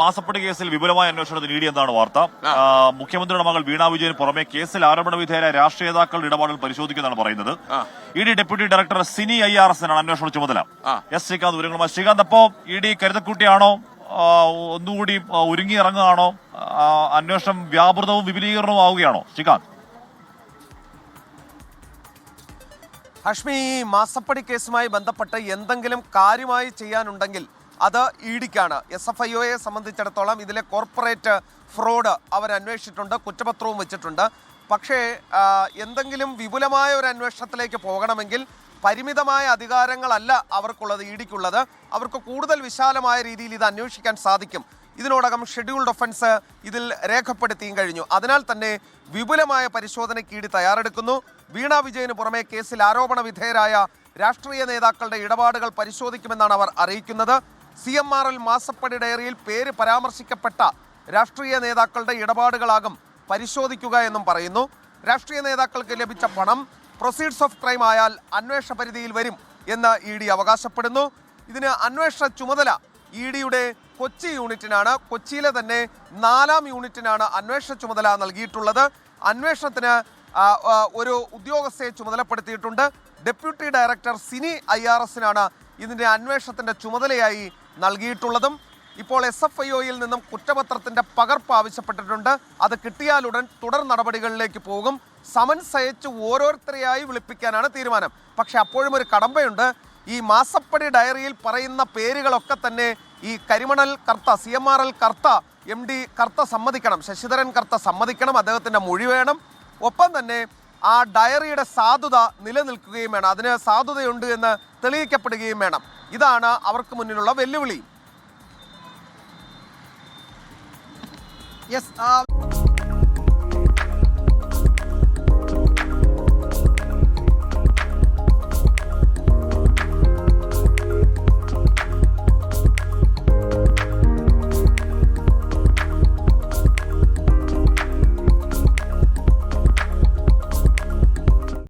മാസപ്പടി കേസിൽ വിപുലമായ അന്വേഷണത്തിന് ഇടി എന്നാണ് എന്താണ് വാർത്ത? മുഖ്യമന്ത്രിയുടെ മകൾ വീണാ വിജയന് പുറമെ കേസിൽ ആരോപണ വിധേയരായ രാഷ്ട്രീയ നേതാക്കളുടെ ഇടപാടുകൾ പരിശോധിക്കുന്നതാണ് പറയുന്നത്. E D deputy director Sini I R എസിനാണ് അന്വേഷണ ചുമതല. എസ് ശ്രീകാന്ത് വിവരങ്ങളുമായി. ശ്രീകാന്ത് അപ്പോ ഇ ഡി കരുതക്കുട്ടിയാണോ? ഒന്നുകൂടി ഒരുങ്ങി ഇറങ്ങുകയാണോ? അന്വേഷണം വ്യാപൃതവും വിപുലീകരണവും ആവുകയാണോ? ശ്രീകാന്ത്. ഹഷ്മി ഈ മാസപ്പടി കേസുമായി ബന്ധപ്പെട്ട് എന്തെങ്കിലും കാര്യമായി ചെയ്യാനുണ്ടെങ്കിൽ അത് ഇ ഡിക്കാണ് എസ് എഫ് ഐ ഒയെ സംബന്ധിച്ചിടത്തോളം ഇതിലെ കോർപ്പറേറ്റ് ഫ്രോഡ് അവർ അന്വേഷിച്ചിട്ടുണ്ട് കുറ്റപത്രവും വെച്ചിട്ടുണ്ട്. പക്ഷേ എന്തെങ്കിലും വിപുലമായ ഒരു അന്വേഷണത്തിലേക്ക് പോകണമെങ്കിൽ പരിമിതമായ അധികാരങ്ങളല്ല അവർക്കുള്ളത് ഇ ഡിക്കുള്ളത് അവർക്ക് കൂടുതൽ വിശാലമായ രീതിയിൽ ഇത് അന്വേഷിക്കാൻ സാധിക്കും. ഇതിനോടകം ഷെഡ്യൂൾഡ് ഒഫൻസ് ഇതിൽ രേഖപ്പെടുത്തിയും കഴിഞ്ഞു. അതിനാൽ തന്നെ വിപുലമായ പരിശോധനയ്ക്ക് ഇടി തയ്യാറെടുക്കുന്നു. വീണ വിജയന് പുറമെ കേസിൽ ആരോപണ വിധേയരായ രാഷ്ട്രീയ നേതാക്കളുടെ ഇടപാടുകൾ പരിശോധിക്കുമെന്നാണ് അവർ അറിയിക്കുന്നത്. സി എം ആർ എൽ മാസപ്പടി ഡയറിയിൽ പേര് പരാമർശിക്കപ്പെട്ട രാഷ്ട്രീയ നേതാക്കളുടെ ഇടപാടുകളാകും പരിശോധിക്കുക എന്നും പറയുന്നു. രാഷ്ട്രീയ നേതാക്കൾക്ക് ലഭിച്ച പണം പ്രൊസീഡ്സ് ഓഫ് ക്രൈം ആയാൽ അന്വേഷണ പരിധിയിൽ വരും എന്ന് ഇ ഡി അവകാശപ്പെടുന്നു. ഇതിന് അന്വേഷണ ചുമതല ഇ ഡിയുടെ കൊച്ചി യൂണിറ്റിനാണ്. കൊച്ചിയിലെ തന്നെ നാലാം യൂണിറ്റിനാണ് അന്വേഷണ ചുമതല നൽകിയിട്ടുള്ളത്. അന്വേഷണത്തിന് ഒരു ഉദ്യോഗസ്ഥയെ ചുമതലപ്പെടുത്തിയിട്ടുണ്ട്. Deputy director Sini I R എസിനാണ് ഇതിന്റെ അന്വേഷണത്തിന്റെ ചുമതലയായി നൽകിയിട്ടുള്ളതും ഇപ്പോൾ എസ് എഫ് ഐ ഒയിൽ നിന്നും കുറ്റപത്രത്തിന്റെ പകർപ്പ് ആവശ്യപ്പെട്ടിട്ടുണ്ട്. അത് കിട്ടിയാലുടൻ തുടർ നടപടികളിലേക്ക് പോകും. സമൻസ് അയച്ച് ഓരോരുത്തരെയായി വിളിപ്പിക്കാനാണ് തീരുമാനം. പക്ഷെ അപ്പോഴും ഒരു കടമ്പയുണ്ട്. ഈ മാസപ്പടി ഡയറിയിൽ പറയുന്ന പേരുകളൊക്കെ തന്നെ ഈ കരിമണൽ Kartha C M R L Kartha M D Kartha സമ്മതിക്കണം ശശിധരൻ കർത്ത സമ്മതിക്കണം അദ്ദേഹത്തിന്റെ മൊഴി വേണം. ഒപ്പം തന്നെ ആ ഡയറിയുടെ സാധുത നിലനിൽക്കുകയും വേണം അതിന് സാധുതയുണ്ട് എന്ന് തെളിയിക്കപ്പെടുകയും വേണം. ഇതാണ് അവർക്ക് മുന്നിലുള്ള വെല്ലുവിളി. യെസ്